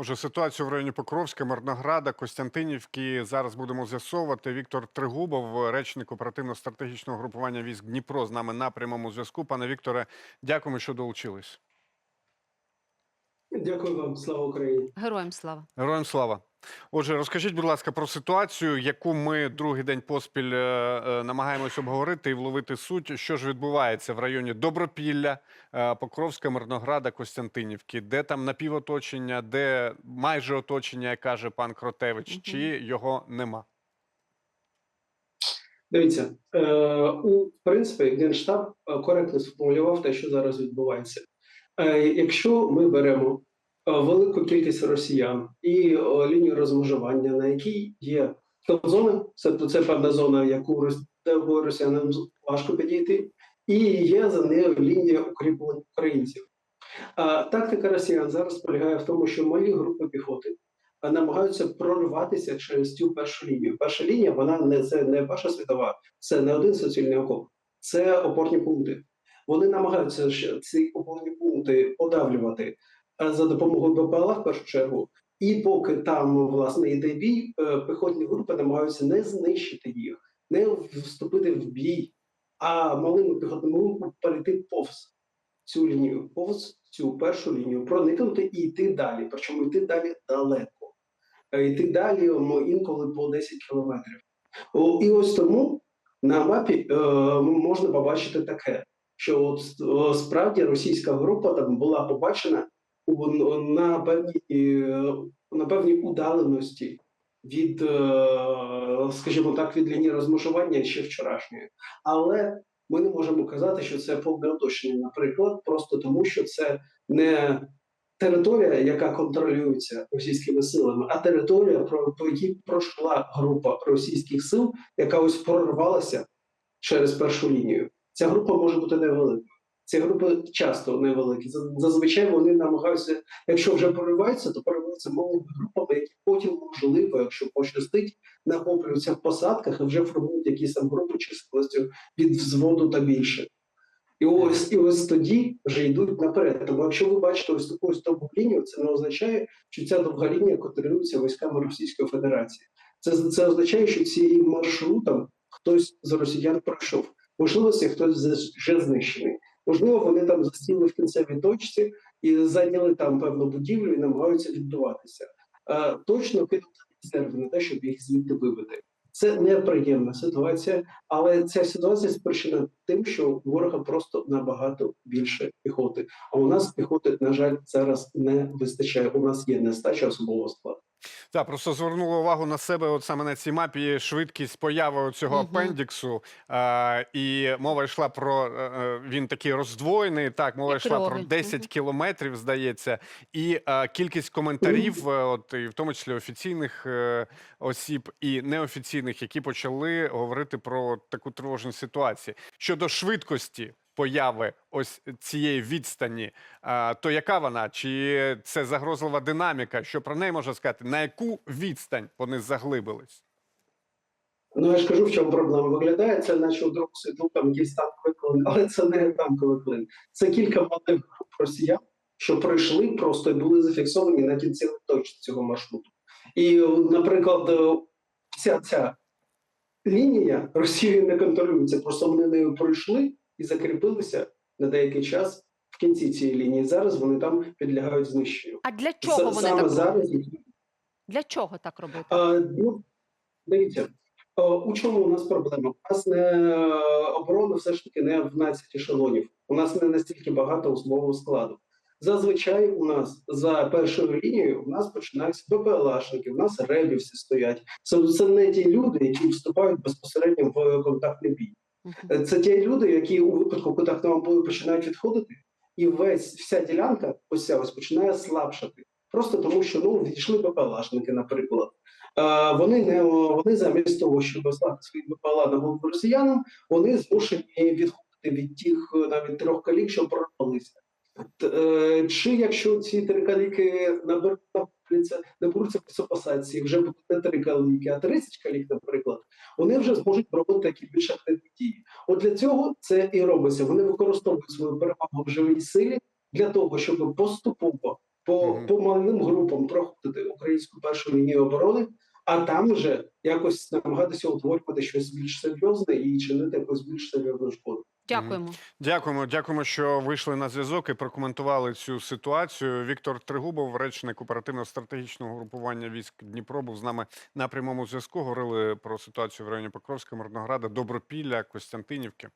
Отже, ситуацію в районі Покровська, Мирнограда, Костянтинівки зараз будемо з'ясовувати. Віктор Тригубов, речник оперативно-стратегічного групування військ Дніпро, з нами на прямому зв'язку. Пане Вікторе, дякуємо, що долучились. Дякую вам, слава Україні. Героям слава. Героям слава. Отже, розкажіть, будь ласка, про ситуацію, яку ми другий день поспіль е, е, намагаємось обговорити і вловити суть, що ж відбувається в районі Добропілля, е, Покровська, Мирнограда, Костянтинівки, де там напівоточення, де майже оточення, як каже пан Кротевич, Мгм. чи його нема. Дивіться, е, у принципі, Генштаб коректно сформулював те, що зараз відбувається. Е, якщо ми беремо велику кількість росіян і е, лінію розмежування, на якій є зона, це, це певна зона, яку росіянам важко підійти, і є за нею лінія укріплень українців. А тактика росіян зараз полягає в тому, що малі групи піхоти намагаються прориватися через цю першу лінію. Перша лінія вона не це не перша світова, це не один суцільний окоп, це опорні пункти. Вони намагаються ці опорні пункти подавлювати за допомогою БПЛА в першу чергу. І поки там власне йде бій, е, піхотні групи намагаються не знищити їх, не вступити в бій, а малими піхотними групами перейти повз цю лінію, повз цю першу лінію, проникнути і йти далі. Причому йти далі далеко. Е, Йти далі інколи по 10 кілометрів. І ось тому на мапі е, можна побачити таке, що от справді російська група там була побачена на певній е, на певній удаленості від, е, скажімо так, від лінії розмежування ще вчорашньої. Але ми не можемо казати, що це повне оточення, наприклад, просто тому, що це не територія, яка контролюється російськими силами, а територія, про по якій пройшла група російських сил, яка ось прорвалася через першу лінію. Ця група може бути невеликою. Ці групи часто невеликі. Зазвичай вони намагаються, якщо вже прориваються, то прориваються малими групами, які потім можливо, якщо пощастить, накоплюються в посадках і вже формують якісь там групи численністю від взводу та більше. І ось і ось тоді вже йдуть наперед. Тому якщо ви бачите ось таку довгу лінію, це не означає, що ця довга лінія контролюється військами Російської Федерації. Це, це означає, що цією маршрутом хтось з росіян пройшов. Можливо, це хтось вже знищений. Можливо, вони там засіли в кінцевій точці і зайняли там певну будівлю і намагаються відбуватися. Е, точно кинути резерви на те, щоб їх звідти вибити. Це неприємна ситуація, але ця ситуація спричинена тим, що у ворога просто набагато більше піхоти. А у нас піхоти, на жаль, зараз не вистачає. У нас є нестача особового складу. Так, просто звернула увагу на себе, от саме на цій мапі, швидкість появи цього Мгм. апендіксу. А, і мова йшла про е, е, він такий роздвоєний. Так, мова І йшла про крові. 10 Мгм. кілометрів, здається, і е, кількість коментарів, е, от і в тому числі офіційних е, осіб і неофіційних, які почали говорити про таку тривожну ситуацію щодо швидкості. Появи ось цієї відстані, то яка вона? Чи це загрозлива динаміка? Що про неї можна сказати? На яку відстань вони заглибились? Ну я ж кажу, в чому проблема виглядає. Це наче у другу світу там якийсь танковий клин, але це не танковий клин. Це кілька малих груп росіян, що пройшли просто і були зафіксовані на кінцевій точці цього маршруту. І, наприклад, ця ця лінія Росією не контролюється, просто вони нею пройшли і закріпилися на деякий час в кінці цієї лінії. Зараз вони там підлягають знищенню. А для чого вони Саме так зараз Для чого так робити? а, ну, дивіться, а, у чому у нас проблема? У нас не оборона все ж таки не в 12 ешелонів. У нас не настільки багато особового складу. Зазвичай у нас за першою лінією у нас починаються БПЛАшники, у нас ребівці стоять. Це, це не ті люди, які вступають безпосередньо в контактний бій. Е, Це ті люди, які у випадку контактного бою починають відходити, і весь вся ділянка ось ця ось починає слабшати. Просто тому, що ну відійшли БПЛАшники, наприклад. Е, вони не вони замість того, щоб слати свої БПЛА на голову росіянам, вони змушені відходити від тих е, навіть трьох калік, що прорвалися. Е, Чи якщо ці три каліки наберуться, наберуться посадці, вже будуть не три каліки, а 30 калік, наприклад, вони вже зможуть робити такі більш активні дії. От для цього це і робиться. Вони використовують свою перевагу в живій силі для того, щоб поступово по, по малим групам проходити українську першу лінію оборони, а там вже якось намагатися утворювати щось більш серйозне і чинити якусь більш серйозну шкоду. Дякуємо. Дякуємо, дякуємо, що вийшли на зв'язок і прокоментували цю ситуацію. Віктор Тригубов, речник оперативно-стратегічного групування військ Дніпро, був з нами на прямому зв'язку. Говорили про ситуацію в районі Покровська, Мирнограда, Добропілля, Костянтинівки.